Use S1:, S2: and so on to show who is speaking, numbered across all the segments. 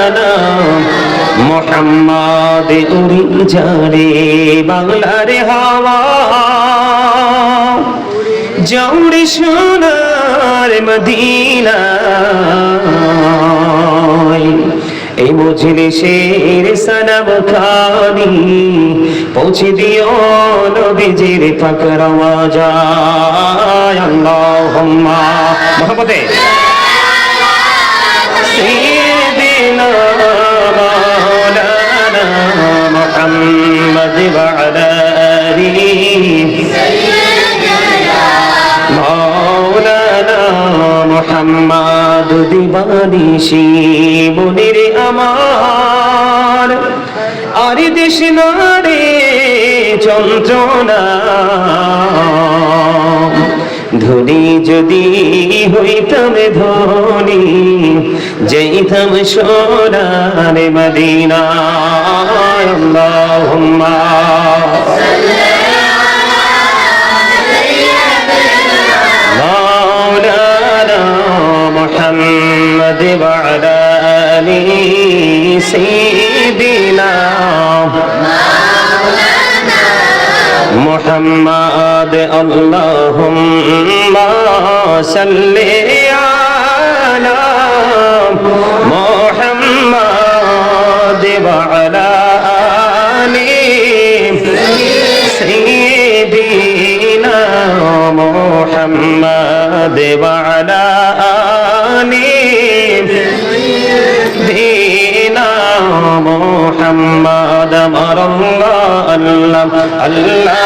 S1: মাওলানা মোহাম্মদ উড়ি যারে বাংলার হাওয়া। জৌড়ি সোনার মদিনা। এই বুঝলি শের সনব খানি পৌঁছে দিও নবীজির পাকরওয়া যায় আল্লাহুম্মা। মহব্বতে مولانا محمد وعلى آله মৌলানা মোহাম্মদ দিবানিশি মনির আমার আর দেশ নারে যন্ত্রণা ধনী যদি হইতাম ধনী যেইতাম সোনার মদিনা আল্লাহুম্মা مولانا محمد وعلى آله سيدنا محمد اللهم صل على محمد وعلى آله سيدنا محمد وعلى آله دينا محمد أمر الله الله الله لا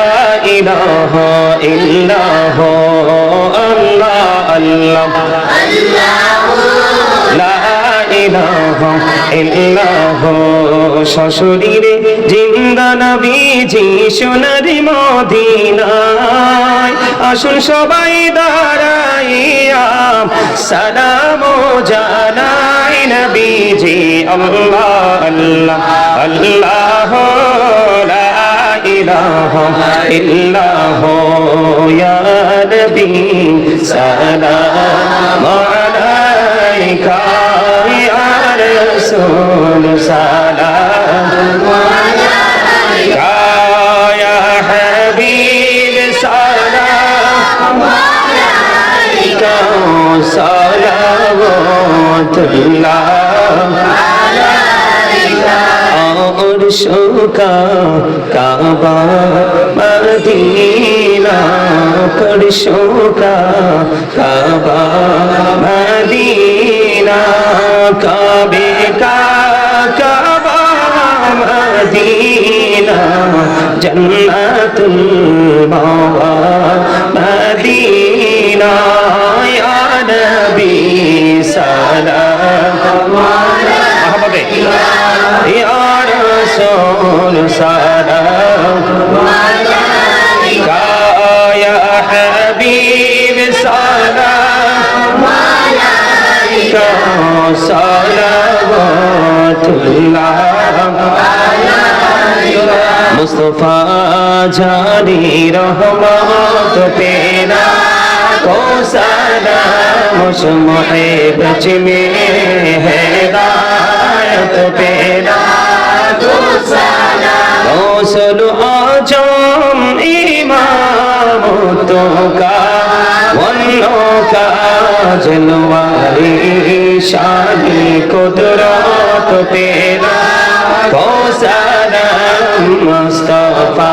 S1: ইল্লাহ আল্লাহ আল্লাহ। লা ইলাহা ইল্লাহ। সশরীরে জিন্দা নবীজি, সোনার মদিনায় আসুন সবাই দাঁড়াইয়া সালাম জানাই নবীজি। আল্লাহ আল্লাহ আল্লাহ। লা ইলাহা ইল্লাহ নবী সালাম আলাইকা রাসূল সালাম আলাইকা হাবিব সালাম আলাইকা সালাওয়াতুল্লাহ और শোকা কাবা মদিনা পর শোকা কাবা মদিনা কাবে কা কাবা মদিনা জন্নাতুল মা سلام يا حبيب سلام عليك صلوات الله মুস্তফা জানি রহমত পেনা کو سلام مجھ محب چ میں ہے का वनो का जनवारी शान कुदरत तेरा तो सारा मुस्तफा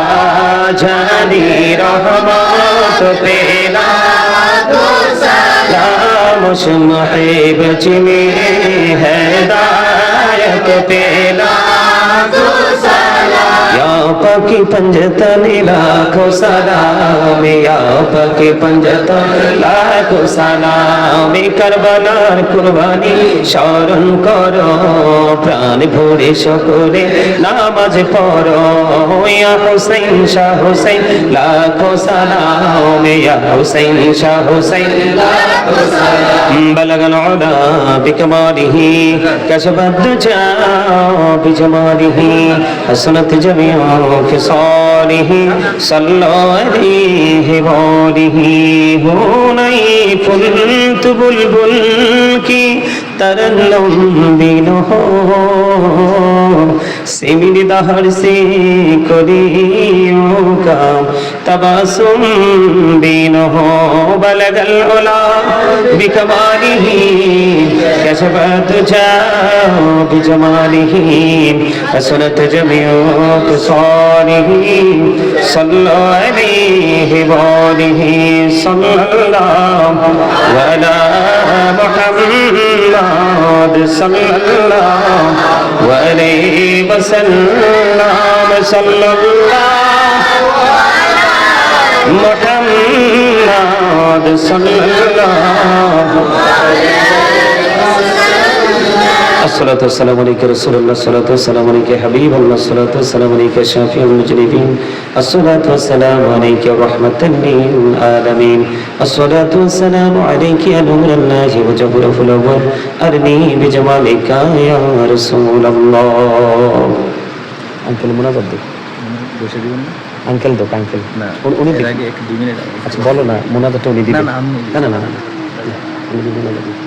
S1: जानी रहमत तेरा तो सारा मुशमहिब जिमी है दायत तेरा आपा की पंजत लाखो सलाम आपा की पंजत लाखो सलाम करबलार कुर्बानी, शरण करो, प्राण भोरे सकले नामज पड़ो या हुसैन, शाह हुसैन, लाखो सलाम या हुसैन, शाह हुसैन, लाखो सलाम बलगन औला बिकमारी कसबद जा बिजमारी हसनत जमिया خصاله صلى عليه وآله هنيف بلبل کی ترنم بنو সিমির দাহর সে করিও কাম তবাসুম বিনহ বলগল ওলা বিকমালিহি كشفت جاء بجماله حسنت جميع خصاله صلى عليه وآله صلى الله وعلى محمد صلى الله عليه وسلم صلى الله محمد صلى الله الصلاة والسلام عليك رسول الله الصلاة والسلام عليك حبيب الله الصلاة والسلام عليك شافي المجرمين الصلاة والسلام عليك رحمة للعالمين الصلاة والسلام عليك يا نور الله وجبر الأول أرني بجمالك يا رسول الله আঙ্কেল মোনাজাত দে
S2: বসে দিবেন না?
S1: আঙ্কেল দোক আঙ্কেল
S2: না
S1: উনি
S2: এর আগে এক দুই মিনিট আগে
S1: আচ্ছা বলো না মোনাজাতটা উনি দিবেন
S2: না, না, আমি-
S1: না না না না না। উনি দিবেন, উনি দিবেন।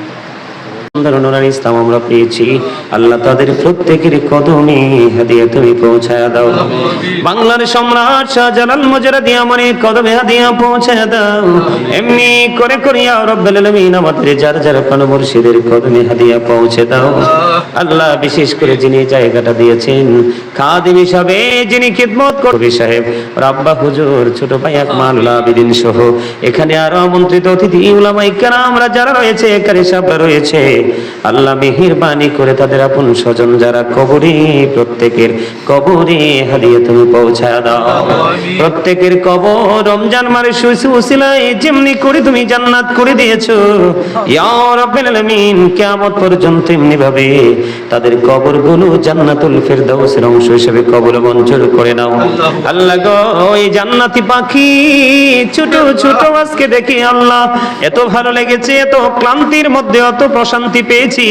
S1: সুন্দর ইসলাম আমরা পেয়েছি। আল্লাহ তাদের প্রত্যেকের কদমে হাদিয়া তুমি পৌঁছায় দাও। বাংলার সম্রাট শাহজালাল কদমে হাদিয়া পৌঁছায় দাও। এমনি করে করিয়া আমাদের যার যার মুর্শিদের কদমে হাদিয়া পৌঁছে দাও। আল্লাহ বিশেষ করে যিনি জায়গাটা দিয়েছেন, খাদিম হিসাবে যিনি খিদমত করবে সাহেব, রাব্বা হুজুর, ছোট ভাই আকমালুল্লাহ আবিদিন সহ। এখানে আরও আমন্ত্রিত অতিথি উলামাই আমরা যারা রয়েছে সব রয়েছে। আল্লাহ মেহেরবানি করে তাদের আপন স্বজন যারা কবরে প্রত্যেকের কবরে হারিয়ে তুমি পৌঁছা দাও। প্রত্যেকের কবর রমজান মারে উসিলায় যেমনি করে তুমি জান্নাত করে দিয়েছ। ইয়া রাব্বিল আলামিন কিয়ামত পর্যন্ত এমনি ভাবে তাদের কবরগুলো জান্নাতুল ফেরদাউসের অংশ হিসেবে কবর মঞ্জুর করে নাও। আল্লাহ গো ওই জান্নাতি পাখি ছোট ছোট আজকে দেখি আল্লাহ এত ভালো লেগেছে এত ক্লান্তির মধ্যে অত প্রশান্তি পেয়েছি।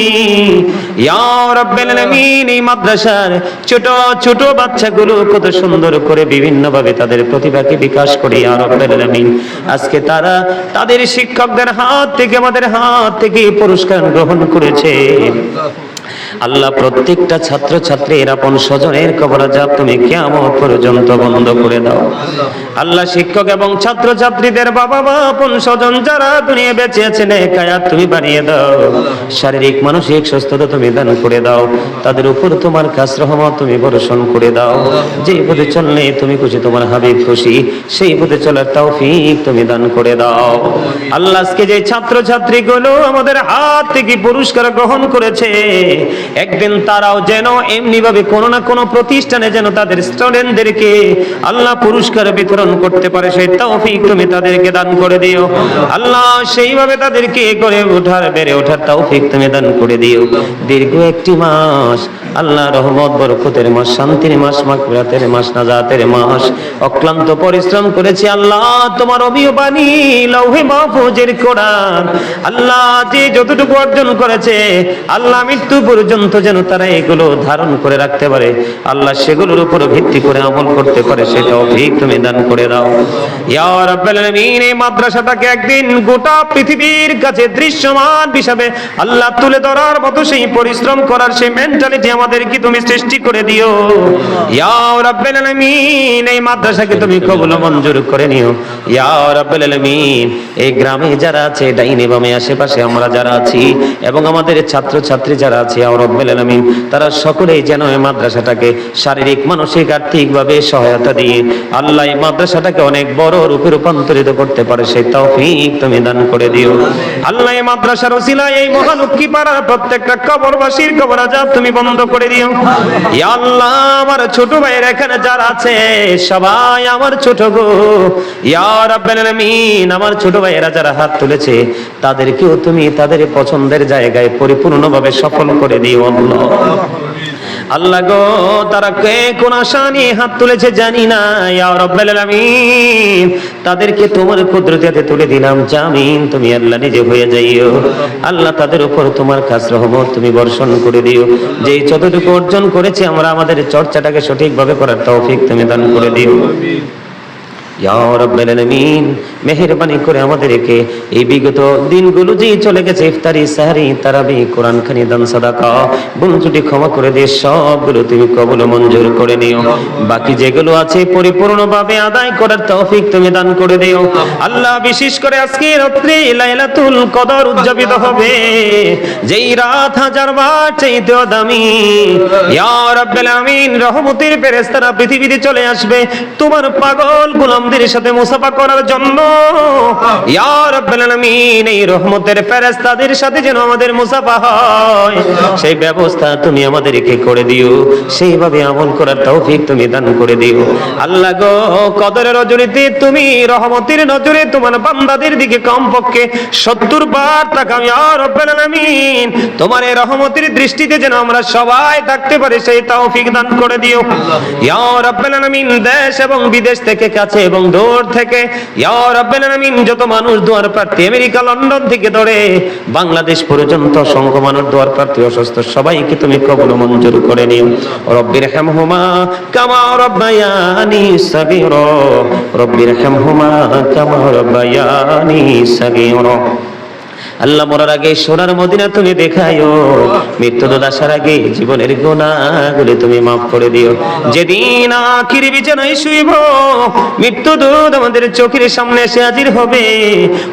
S1: ইয়া এই মাদ্রাসার ছোট ছোট বাচ্চাগুলো কত সুন্দর করে বিভিন্ন ভাবে তাদের প্রতিভাকে বিকাশ করে আরবিন আজকে তারা তাদের শিক্ষকদের হাত থেকে, আমাদের হাত থেকে পুরস্কার গ্রহণ করেছে। আল্লাহ প্রত্যেকটা ছাত্র ছাত্রীর আপন স্বজনের কবর যা তুমি কেমন পর্যন্ত বন্ধ করে দাও। আল্লাহ শিক্ষক এবং ছাত্র ছাত্রীদের বাবা মা, আপন স্বজন যারা দুনিয়া বেঁচে আছেন কায়াত তুমি বানিয়ে দাও। শারীরিক, মানসিক সুস্থতা তুমি দান করে দাও। তাদের উপর তোমার কাছ রহমত তুমি বর্ষণ করে দাও। যে পথে চললে তুমি খুশি, তোমার হাবিব খুশি, সেই পথে চলার তৌফিক তুমি দান করে দাও। আল্লাহ আজকে যে ছাত্র ছাত্রীগুলো আমাদের হাত থেকে পুরস্কার গ্রহণ করেছে একদিন তারাও যেন এমনি ভাবে কোনো না কোনো প্রতিষ্ঠানে যেন তাদের স্টুডেন্টদেরকে আল্লাহ পুরস্কার বিতরণ করতে পারে, সেই তৌফিক তুমি তাদেরকে দান করে দিও। আল্লাহ সেইভাবে তাদেরকে করে ওঠার, বেড়ে ওঠার তৌফিক তুমি দান করে দিও। দীর্ঘ একটি মাস আল্লাহ রহমত, বরকতের মাস, শান্তির মাস, মাগফিরাতের মাস, নাজাতের মাস। অক্লান্ত পরিশ্রম করেছি আল্লাহ, তোমার অবিয় বাণী লৌহে মাহফুজের কোরআন। আল্লাহ যে যতটুকু অর্জন করেছে, আল্লাহ মৃত্যু পর্যন্ত পর্যন্ত যেন তারা এগুলো ধারণ করে রাখতে পারে। আল্লাহ সেগুলোর উপর ভিত্তি করে আমল করতে পারে সেটা অভিক তুমি দান করে দাও। মাদ্রাসাটাকে একদিন গোটা পৃথিবীর কাছে দৃশ্যমান হিসাবে আল্লাহ তুলে ধরার মতো সেই পরিশ্রম করার সেই মেন্টালিটি আমাদেরকে তুমি সৃষ্টি করে দিও। ইয়া রাব্বাল আলামিন, এই মাদ্রাসাকে তুমি কবুল মঞ্জুর করে নিও। ইয়া রাব্বাল আলামিন, এই গ্রামে যারা আছে, ডাইনে বামে আশেপাশে আমরা যারা আছি এবং আমাদের ছাত্র ছাত্রী যারা আছে রাব্বাল তারা সকলেই যেন এই মাদ্রাসাটাকে শারীরিক, মানসিক, আর্থিকভাবে সহায়তা দিয়ে আল্লাহ এই মাদ্রাসাটাকে অনেক বড় রূপে রূপান্তরিত করতে পারে, সেই তৌফিক তুমি দান করে দিও। আল্লাহ এই মাদ্রাসার ওসিলায়, এই মহালক্ষ্মী পাড়ার প্রত্যেকটা কবরবাসীর কবর আজাব তুমি বন্ধ করে দিও। আল্লাহ, আমার ছোট ভাইয়ের এখানে যারা আছে, সবাই আমার ছোট গো। ইয়া রাব্বাল আলামিন, আমার ছোট ভাইয়েরা যারা হাত তুলেছে, তাদেরকেও তুমি তাদের পছন্দের জায়গায় পরিপূর্ণভাবে সফল করে দিও। আল্লাহ। গো, তারা কে কোন আশা নিয়ে হাত তুলেছে জানি না। তাদেরকে তোমার কুদরতে তুলে দিলাম। জামিন, তুমি আল্লাহ নিজে হয়ে যাইও। আল্লাহ তাদের উপর তোমার কাজ রহমত তুমি বর্ষণ করে দিও। যে যতটুকু অর্জন করেছে, আমরা আমাদের চর্চাটাকে সঠিকভাবে করার তৌফিক তুমি দান করে দিও। মেহেরবানি করে আমাদেরকে এই বিগত দিনগুলো যে চলে গেছে, ইফতারি, সাহারি, তারাবি, কোরআন খানি, দান, সাদাকা ত্রুটি ক্ষমা করে দিয়ে সবগুলো তুমি কবুল মঞ্জুর করে নিও। বাকি যেগুলো আছে পরিপূর্ণভাবে আদায় করার তৌফিক তুমি দান করে দিও। আল্লাহ বিশেষ করে আজকে রাত্রি লাইলাতুল কদর উদযাপিত হবে। যেই রাত হাজার বার চাইতেও দামি। ইয়া রাব্বাল আলামিন, রহমতের ফেরেশতারা পৃথিবীতে চলে আসবে। তোমার পাগল গোলামদের সাথে মুসাফা করার জন্য। ইয়া রাব্বাল এই রহমতের ফেরেশতাদের সাথে যেন আমাদের মুসাফা হয়। সেই ব্যবস্থা তুমি আমাদেরকে করে দিও। সেইভাবে আমল করার তৌফিক তুমি দান করে দিও। আল্লাহ গো, কদরের নজরিতে তুমি, রহমতের নজরে তোমার বান্দাদের দিকে কমপক্ষে সত্তর বার তাকাও। ইয়া রাব্বাল আলামিন, তোমার এই রহমতের দৃষ্টিতে যেন আমরা সবাই থাকতে পারি, সেই তৌফিক দান করে দিও। ইয়া রাব্বাল আলামিন, দেশ এবং বিদেশ থেকে কাছে এবং দূর থেকে যত মানুষ দুয়ার প্রার্থী, আমেরিকা, লন্ডন থেকে ধরে বাংলাদেশ পর্যন্ত অসংখ্য মানুষ দুয়ার প্রার্থী, অসুস্থ, সবাইকে তুমি কবুল মঞ্জুর করে নিও। রব্বির হোমা কামা রব্বায়ানি সাগীরা। রব্বির হামহুমা কামা রব্বায়ানি সাগীরা। আল্লাহ মরার আগে সোনার মদিনা তুমি দেখাইও, মৃত্যু আসার আগে জীবনের গুণাগুলি তুমি মাফ করে দিও। যেদিন আখির বিছানায় শুইব, মৃত্যু দূত আমাদের চোখের সামনে এসে হাজির হবে।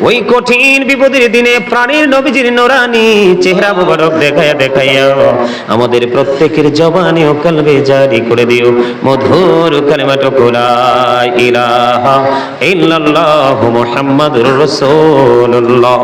S1: ওই কঠিন বিপদের দিনে প্রাণীর নবীজির নোরানি চেহারা মুবারক দেখাইয়া দেখাইয়া আমাদের প্রত্যেকের জবানে ও কলবে জারি করে দিও। মধুর কালেমাটুকু লা ইলাহা ইল্লাল্লাহু মুহাম্মাদুর রাসূলুল্লাহ।